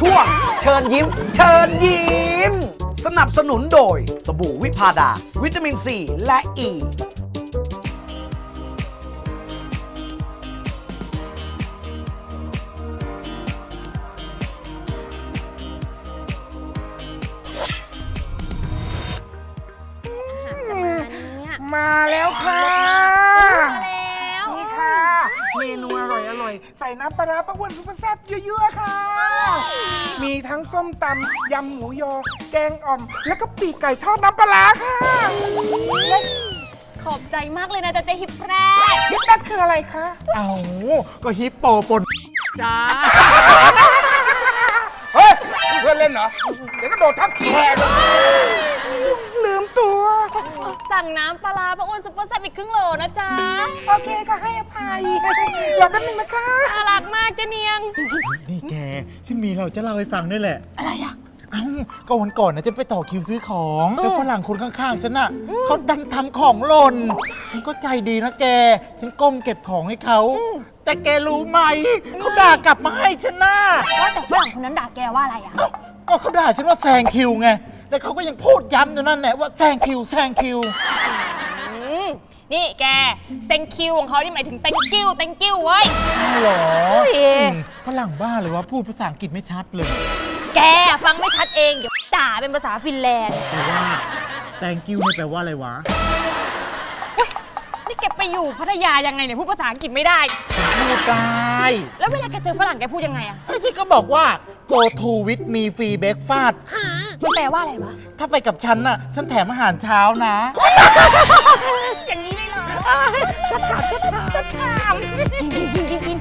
ช่วงเชิญยิ้ม เชิญยิ้ม สนับสนุนโดย สบู่วิพาดา วิตามินซีและอ e. ีมาแล้วค่ะแล้วนี่ค่ะ เมนูอร่อยอร่อย ใส่น้ำปลาร้าปลาอ้วนซุปเปอร์แซ่บเยอะๆค่ะมี ทั้งส้มตำยำหมูยอ แกงอ่อม แล้วก็ปีกไก่ทอดน้ำปลาร้าค่ะขอบใจมากเลยนะจ๊ะเจ๊ฮิปแรกยิปนั่นคืออะไรคะเอาก็ฮิปโปปนจ้าเฮ้ยเพื่อนเล่นเหรอ เดี๋ยวก็โดดทับขี้แหกลืมตัว สั่งน้ำปลาร้าป้าอ้วนซุปเปอร์แซ่บอีกครึ่งโหลนะจ๊ะโอเคค่ะให้อภัยรอแป๊บนึงนะคะ น่ารักมากเจ๊เนียง นี่แกฉันมีเราจะเล่าให้ฟังด้วยแหละ อะไรอะ เอ้าก็วันก่อนนะฉันไปต่อคิวซื้อของแล้วฝรั่งคนข้างๆฉันน่ะเขาดันทำของหล่น ฉันก็ใจดีนะแก ฉันก้มเก็บของให้เขา แต่แกรู้ไหม เขาด่ากลับมาให้ฉันน่ะว่าแต่ฝรั่งคนนั้นด่าแกว่าอะไรอะ เอ้าก็เขาด่าฉันว่าแซงคิวไง แล้วเขาก็ยังพูดย้ำอยู่นั่นแหละว่าแซงคิวแซงคิว อืมนี่แกเซงคิวของเขานี่หมายถึง thank you thank you เว้ยเหรอเอ๊ะอืมฝรั่งบ้าเลยวะพูดภาษาอังกฤษไม่ชัดเลยแกฟังไม่ชัดเอง เดี๋ยวด่าเป็นภาษาฟินแลนด์แปลว่า thank you นี่แปลว่าอะไรวะนี่แกไปอยู่พัทยายังไงเนี่ยพูดภาษาอังกฤษไม่ได้ พูดได้แล้วเวลาแกเจอฝรั่งแกพูดยังไงอะไอ้ฉันก็บอกว่า go to with me free breakfast มันแปลว่าอะไรวะ ถ้าไปกับฉันน่ะ ฉันแถมอาหารเช้านะ อย่างนี้เลยเหรอชัดถามชัดถามฉันถามกินกินกินกิน